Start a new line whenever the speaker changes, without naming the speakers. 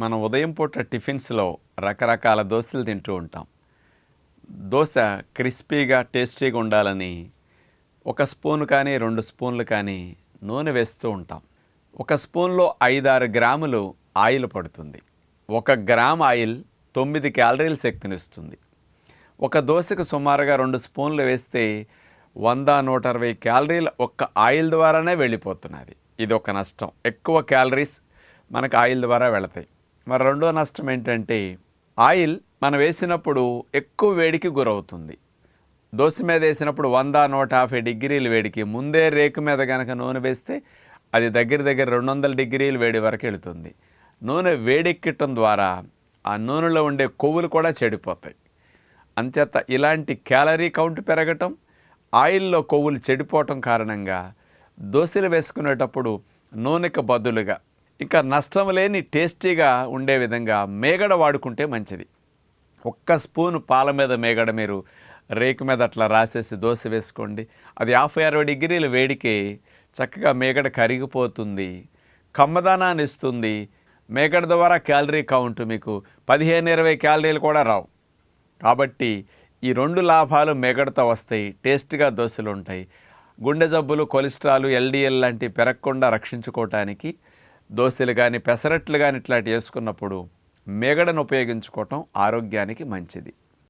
మనం ఉదయం పూట టిఫిన్స్లో రకరకాల దోశలు తింటూ ఉంటాం. దోశ క్రిస్పీగా టేస్టీగా ఉండాలని ఒక స్పూన్ కానీ రెండు స్పూన్లు కానీ నూనె వేస్తూ ఉంటాం. ఒక స్పూన్లో ఐదారు గ్రాములు ఆయిల్ పడుతుంది. ఒక గ్రామ్ ఆయిల్ తొమ్మిది క్యాలరీల శక్తినిస్తుంది ఒక దోశకు సుమారుగా రెండు స్పూన్లు వేస్తే వంద నూట అరవై క్యాలరీలు ఒక్క ఆయిల్ ద్వారానే వెళ్ళిపోతున్నది. ఇది ఒక నష్టం. ఎక్కువ క్యాలరీస్ మనకు ఆయిల్ ద్వారా వెళతాయి. మరి రెండో నష్టం ఏంటంటే ఆయిల్ మనం వేసినప్పుడు ఎక్కువ వేడికి గురవుతుంది. దోశ మీద వేసినప్పుడు వంద నూట యాభై డిగ్రీల వేడికి ముందే రేకు మీద కనుక నూనె వేస్తే అది దగ్గర దగ్గర రెండు వందల డిగ్రీల వేడి వరకు వెళుతుంది. నూనె వేడెక్కటం ద్వారా ఆ నూనెలో ఉండే కొవ్వులు కూడా చెడిపోతాయి. అంచేత ఇలాంటి క్యాలరీ కౌంట్ పెరగటం ఆయిల్లో కొవ్వులు చెడిపోవటం కారణంగా దోశలు వేసుకునేటప్పుడు నూనెకు బదులుగా ఇంకా నష్టం లేని టేస్టీగా ఉండే విధంగా మేగడ వాడుకుంటే మంచిది. ఒక్క స్పూన్ పాల మీద మేగడ మీరు రేకు మీద అట్లా రాసేసి దోశ వేసుకోండి. అది యాభై అరవై డిగ్రీల వేడికి చక్కగా మేగడ కరిగిపోతుంది కమ్మదానాన్ని ఇస్తుంది. మేగడ ద్వారా క్యాలరీ కౌంట్ మీకు పదిహేను ఇరవై క్యాలరీలు కూడా రావు. కాబట్టి ఈ రెండు లాభాలు మేగడతో వస్తాయి టేస్ట్గా దోశలు ఉంటాయి. గుండె జబ్బులు కొలెస్ట్రాల్ ఎల్డిఎల్ లాంటివి పెరగకుండా రక్షించుకోవటానికి దోశలు కానీ పెసరట్లు కానీ ఇట్లాంటి వేసుకున్నప్పుడు మేగడను ఉపయోగించుకోవటం ఆరోగ్యానికి మంచిది.